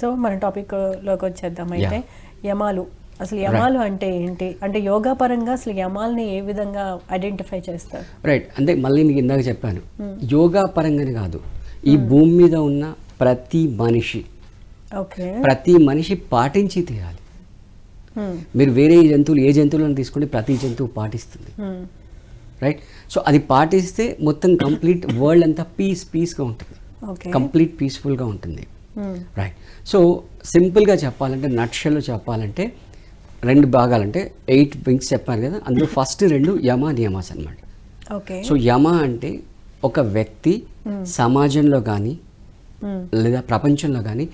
So మన టాపిక్లోకి వచ్చేద్దాం అయితే. యమాలు. అసలు యమాలు అంటే ఏంటి? అంటే యోగా పరంగా అసలు యమాల్ని ఏ విధంగా ఐడెంటిఫై చేస్తారు? రైట్ అంటే మళ్ళీ మీకు ఇందాక చెప్పాను. యోగా పరంగానే కాదు. ఈ భూమి మీద ఉన్న ప్రతి మనిషి ఓకే. ప్రతి మనిషి పాటించి తీరాలి. మీరు వేరే జంతువులు ఏ జంతువులను తీసుకుంటే ప్రతి జంతువు పాటిస్తుంది. రైట్ సో అది పాటిస్తే మొత్తం కంప్లీట్ వరల్డ్ అంతా పీస్ పీస్గా ఉంటుంది. ఓకే కంప్లీట్ పీస్ఫుల్గా ఉంటుంది. రైట్ సో సింపుల్గా చెప్పాలంటే నక్షలో చెప్పాలంటే రెండు భాగాలంటే ఎయిట్ వింగ్స్ చెప్పాను కదా అందులో ఫస్ట్ రెండు యమ నియమాస్ అన్నమాట. ఓకే సో యమ అంటే ఒక వ్యక్తి సమాజంలో కానీ లేదా ప్రపంచంలో కానీ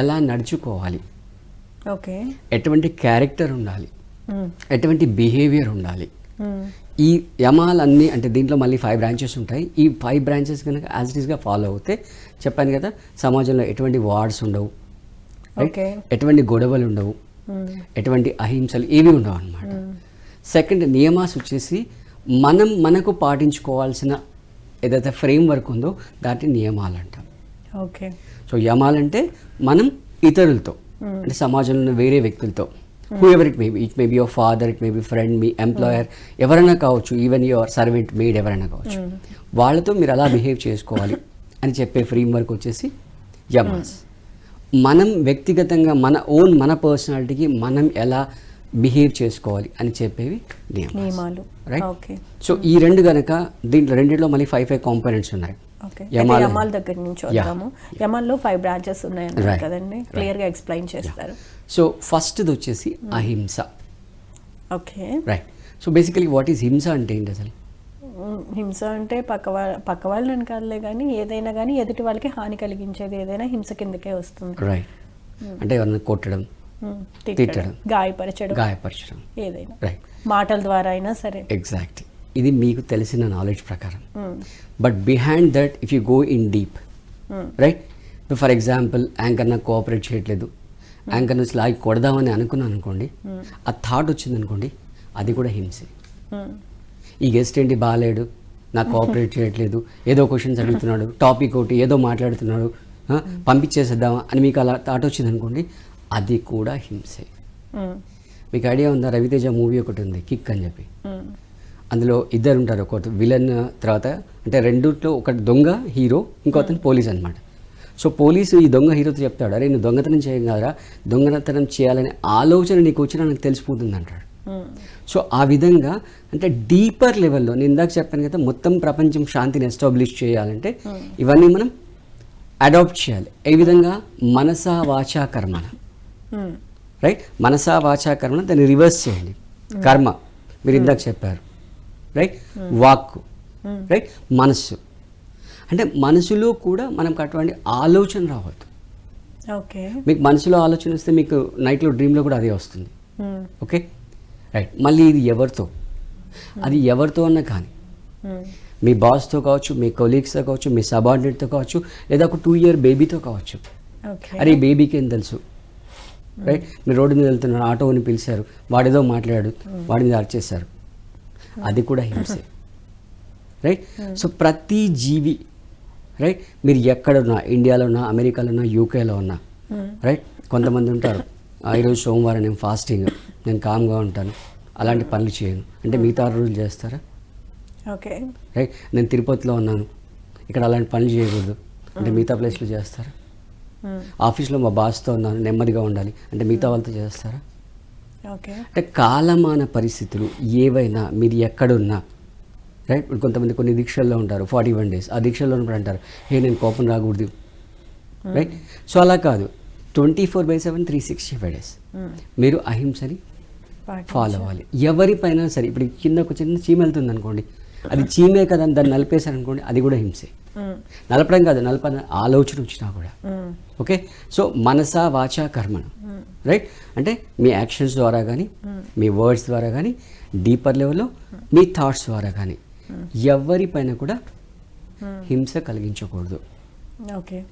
ఎలా నడుచుకోవాలి? ఓకే ఎటువంటి క్యారెక్టర్ ఉండాలి? ఎటువంటి బిహేవియర్ ఉండాలి? ఈ యమాలన్నీ అంటే దీంట్లో మళ్ళీ ఫైవ్ బ్రాంచెస్ ఉంటాయి. ఈ ఫైవ్ బ్రాంచెస్ కనుక యాజ్ ఇట్ ఈస్గా ఫాలో అవుతే చెప్పాను కదా సమాజంలో ఎటువంటి వార్డ్స్ ఉండవు. ఎటువంటి గొడవలు ఉండవు. ఎటువంటి అహింసలు ఏవి ఉండవు అనమాట సెకండ్ నియమాస్ వచ్చేసి మనం మనకు పాటించుకోవాల్సిన ఏదైతే ఫ్రేమ్ వర్క్ ఉందో దాన్ని నియమాలు అంటాం ఓకే సో యమాలంటే మనం ఇతరులతో అంటే సమాజంలో ఉన్న వేరే వ్యక్తులతో whoever it maybe it may be your father it may be friend me employer ఎవరైనా కావచ్చు ఈవెన్ యువర్ సర్వెంట్ మేడ్ ఎవరైనా కావచ్చు. వాళ్ళతో మీరు అలా బిహేవ్ చేసుకోవాలి అని చెప్పే ఫ్రేమ్ వర్క్ వచ్చేసి యమాస్ మనం వ్యక్తిగతంగా మన ఓన్ మన పర్సనాలిటీకి మనం ఎలా బిహేవ్ చేసుకోవాలి అని చెప్పేవి నియమాలు. Right okay. సో ఈ రెండు గనక దీంట్లో రెండిట్లో మళ్ళీ ఫైవ్ ఫైవ్ కాంపోనెంట్స్ ఉన్నాయి. ఓకే. యమాలు- దగ్గర నుంచి వద్దాము. యమాల్లో ఫైవ్ బ్రాంచెస్ ఉన్నాయన్నారు. కదండి. క్లియర్గా ఎక్స్ప్లెయిన్ చేస్తారు. సో ఫస్ట్ది వచ్చేసి అహింస. Okay. Right so basically what is హింస అంటే ఏంటి అసలు? ఉమ్, హింస అంటే పక్క వాళ్ళ పక్క వాళ్ళని కాదులే కానీ ఏదైనా కానీ ఎదుటి వాళ్ళకి హాని కలిగించేది ఏదైనా హింస కిందకే వస్తుంది. రైట్ అంటే ఎవరిని కొట్టడం తిట్టడం. గాయపరచడం గాయపరచడం. ఏదైనా. రైట్ మాటల ద్వారా అయినా సరే. ఎగ్జాక్ట్ ఇది మీకు తెలిసిన నాలెడ్జ్ ప్రకారం. But behind that if you go in deep right for example anchor నాకు కోఆపరేట్ చేయట్లేదు యాంకర్ నుంచి లాగి కొడదామని అనుకున్నాను అనుకోండి ఆ థాట్ వచ్చింది అనుకోండి అది కూడా హింసే. ఈ గెస్ట్ ఏంటి? బాగాలేడు నాకు కోఆపరేట్ చేయట్లేదు. ఏదో క్వశ్చన్స్ అడుగుతున్నాడు టాపిక్ ఒకటి ఏదో మాట్లాడుతున్నాడు పంపించేసేద్దామా అని మీకు అలా థాట్ వచ్చింది అనుకోండి అది కూడా హింసే. మీకు ఐడియా ఉందా? రవితేజ మూవీ ఒకటి ఉంది కిక్ అని చెప్పి. అందులో ఇద్దరు ఉంటారు ఒక విలన్ తర్వాత అంటే రెండిట్లో ఒక దొంగ హీరో ఇంకో అతను పోలీస్ అనమాట సో పోలీసు ఈ దొంగ హీరోతో చెప్తాడు అరే నువ్వు దొంగతనం చేయం కదరా దొంగతనం చేయాలనే ఆలోచన నీకు వచ్చినా నాకు తెలిసిపోతుంది అంటాడు. సో ఆ విధంగా అంటే డీపర్ లెవెల్లో నేను ఇందాక చెప్పాను కదా మొత్తం ప్రపంచం శాంతిని ఎస్టాబ్లిష్ చేయాలంటే ఇవన్నీ మనం అడాప్ట్ చేయాలి. ఏ విధంగా? మనసా వాచా కర్మన. రైట్ మనసా వాచా కర్మన దాన్ని రివర్స్ చేయండి కర్మ మీరు ఇందాక చెప్పారు. రైట్ వాక్కు రైట్ మనస్సు అంటే మనసులో కూడా మనకు అటువంటి ఆలోచన రావద్దు. ఓకే మీకు మనసులో ఆలోచన వస్తే మీకు నైట్లో డ్రీమ్లో కూడా అదే వస్తుంది. ఓకే రైట్ మళ్ళీ ఇది ఎవరితో? అది ఎవరితో అన్నా కానీ. మీ బాస్తో కావచ్చు మీ కొలీగ్స్తో కావచ్చు మీ సబార్డినేట్తో కావచ్చు లేదా ఒక టూ ఇయర్ బేబీతో కావచ్చు. అరే బేబీకి ఏం తెలుసు? రైట్ మీరు రోడ్డు మీద వెళ్తున్నారు ఆటోని పిలిచారు వాడేదో మాట్లాడాడు వాడి మీద అరిచేశారు. అది కూడా హింసే. రైట్ సో ప్రతి జీవి రైట్ మీరు ఎక్కడున్నా ఇండియాలో ఉన్నా అమెరికాలో ఉన్నా యూకేలో ఉన్నా రైట్ కొంతమంది ఉంటారు "ఆ, ఈరోజు సోమవారం నేను ఫాస్టింగ్ నేను కామ్గా ఉంటాను అలాంటి పనులు చేయను. అంటే మిగతా రోజులు చేస్తారా? ఓకే రైట్ నేను తిరుపతిలో ఉన్నాను ఇక్కడ అలాంటి పనులు చేయకూడదు. అంటే మిగతా ప్లేస్లో చేస్తారా? ఆఫీస్లో మా బాస్తో ఉన్నాను నెమ్మదిగా ఉండాలి. అంటే మిగతా వాళ్ళతో చేస్తారా? ఓకే. అంటే కాలమాన పరిస్థితులు ఏవైనా మీరు ఎక్కడున్నా రైట్? ఇప్పుడు కొంతమంది కొన్ని దీక్షల్లో ఉంటారు ఫార్టీ వన్ డేస్. ఆ దీక్షల్లో ఉన్నప్పుడు అంటారు ఏ నేను కోపం రాకూడదు. రైట్? సో అలా కాదు. Twenty four by seven three sixty five days. మీరు అహింసని. ఫాలో అవ్వాలి. ఎవరిపైన సరే ఇప్పుడు కింద ఒక చిన్న చీమ వెళ్తుంది అనుకోండి అది చీమే కదా దాన్ని నలిపేశారు అనుకోండి అది కూడా హింసే. నలపడం కాదు నలప ఆలోచన వచ్చినా కూడా. ఓకే? సో మనసా వాచా కర్మణ. రైట్? అంటే మీ యాక్షన్స్ ద్వారా కానీ మీ వర్డ్స్ ద్వారా కానీ డీపర్ లెవెల్లో మీ థాట్స్ ద్వారా కానీ ఎవరిపైన కూడా హింస కలిగించకూడదు. ఓకే.